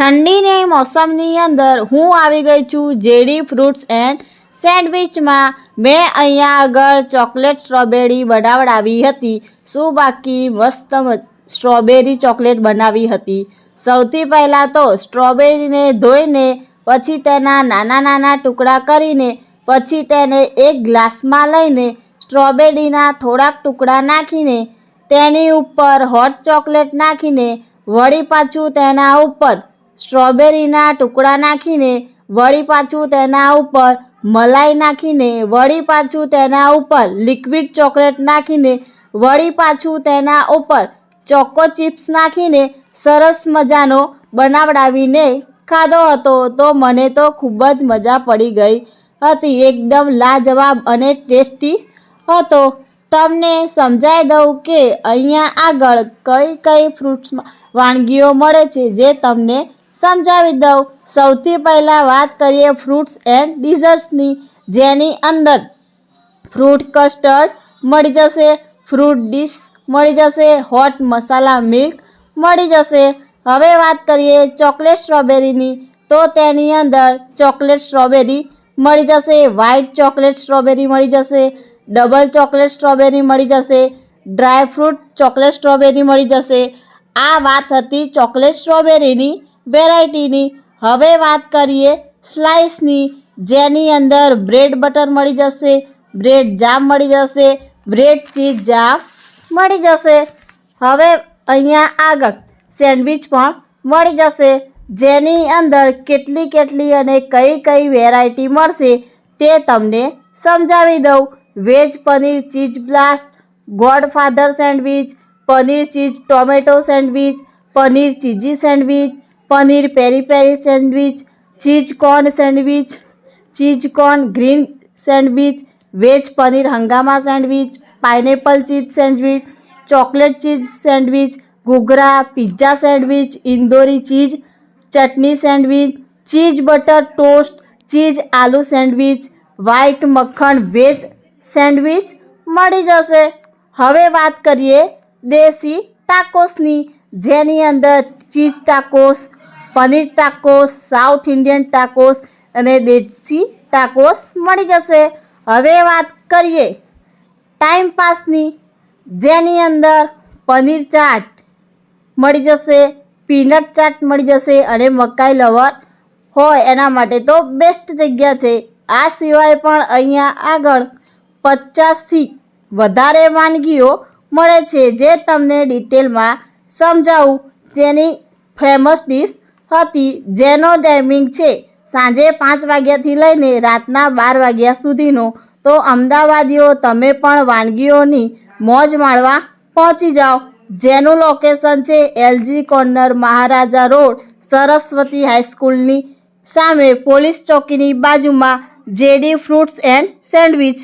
ઠંડીની મોસમની અંદર હું આવી ગઈ છું જેડી ફ્રૂટ્સ એન્ડ સેન્ડવિચમાં. મેં અહીંયા આગળ ચોકલેટ સ્ટ્રોબેરી બનાવડાવી હતી. શું બાકી મસ્ત સ્ટ્રોબેરી ચોકલેટ બનાવી હતી. સૌથી પહેલાં તો સ્ટ્રોબેરીને ધોઈને, પછી તેના નાના નાના ટુકડા કરીને, પછી તેને એક ગ્લાસમાં લઈને સ્ટ્રોબેરીના થોડાક ટુકડા નાખીને, તેની ઉપર હોટ ચોકલેટ નાખીને, વળી પાછું તેના ઉપર સ્ટ્રોબેરીના ટુકડા નાખીને વળી પાછું તેના ઉપર મલાઈ નાખીને, વળી પાછું તેના ઉપર લિક્વિડ ચોકલેટ નાખીને, વળી પાછું તેના ઉપર ચોકો ચિપ્સ નાખીને સરસ મજાનો બનાવડાવીને ખાધો હતો. તો મને તો ખૂબ જ મજા પડી ગઈ હતી, એકદમ લાજવાબ અને ટેસ્ટી હતો. તમને સમજાઈ દઉં કે અહીંયા આગળ કઈ કઈ ફ્રૂટ્સમાં વાનગીઓ મળે છે જે તમને સમજાવી દઉં. સૌથી પહેલાં વાત કરીએ ફ્રૂટ્સ એન્ડ ડિઝર્ટ્સની જેની અંદર ફ્રૂટ કસ્ટર્ડ મળી જશે ફ્રૂટ ડીશ મળી જશે હોટ મસાલા મિલ્ક મળી જશે. હવે વાત કરીએ ચોકલેટ સ્ટ્રોબેરીની તો તેની અંદર ચોકલેટ સ્ટ્રોબેરી મળી જશે વ્હાઇટ ચોકલેટ સ્ટ્રોબેરી મળી જશે ડબલ ચોકલેટ સ્ટ્રોબેરી મળી જશે ડ્રાય ફ્રૂટ ચોકલેટ સ્ટ્રોબેરી મળી જશે. આ વાત હતી ચોકલેટ સ્ટ્રોબેરીની વેરાયટીની. હવે વાત કરીએ સ્લાઇસની. જેની અંદર બ્રેડ બટર મળી જશે, બ્રેડ જામ મળી જશે, બ્રેડ ચીઝ જામ મળી જશે. હવે અહીંયા આગળ સેન્ડવિચ પણ મળી જશે, જેની અંદર કેટલી કેટલી અને કઈ કઈ વેરાયટી મળશે તે તમને સમજાવી દઉં. Veg paneer cheese blast, godfather sandwich, paneer cheese tomato sandwich, paneer cheesy sandwich paneer peri peri sandwich cheese corn sandwich cheese corn green sandwich veg paneer hungama sandwich pineapple cheese sandwich chocolate cheese sandwich ghughra pizza sandwich Indori cheese chutney sandwich cheese butter toast cheese aloo sandwich white makkhan veg sandwich મળી જશે હવે વાત કરીએ દેશી ટાકોસની જેની અંદર cheese tacos paneer tacos south Indian tacos અને દેશી ટાકોસ મળી જશે. હવે વાત કરીએ ટાઈમ પાસની જેની અંદર પનીર ચાટ મળી જશે પીનટ ચાટ મળી જશે અને મકાઈ લવર હોય એના માટે તો બેસ્ટ જગ્યા છે. આ સિવાય પણ અહીંયા આગળ પચાસથી વધારે વાનગીઓ મળે છે. જે તમને ડિટેલમાં સમજાવું. તેની ફેમસ ડીશ હતી, જેનો ટાઈમિંગ છે સાંજે પાંચ વાગ્યાથી લઈને રાતના બાર વાગ્યા સુધીનો. તો અમદાવાદીઓ, તમે પણ વાનગીઓની મોજ માણવા પહોંચી જાઓ. જેનું લોકેશન છે LG corner Maharaja road, Saraswati હાઈસ્કૂલની સામે પોલીસ ચોકીની બાજુમાં, જેડી ફ્રૂટ્સ એન્ડ સેન્ડવિચ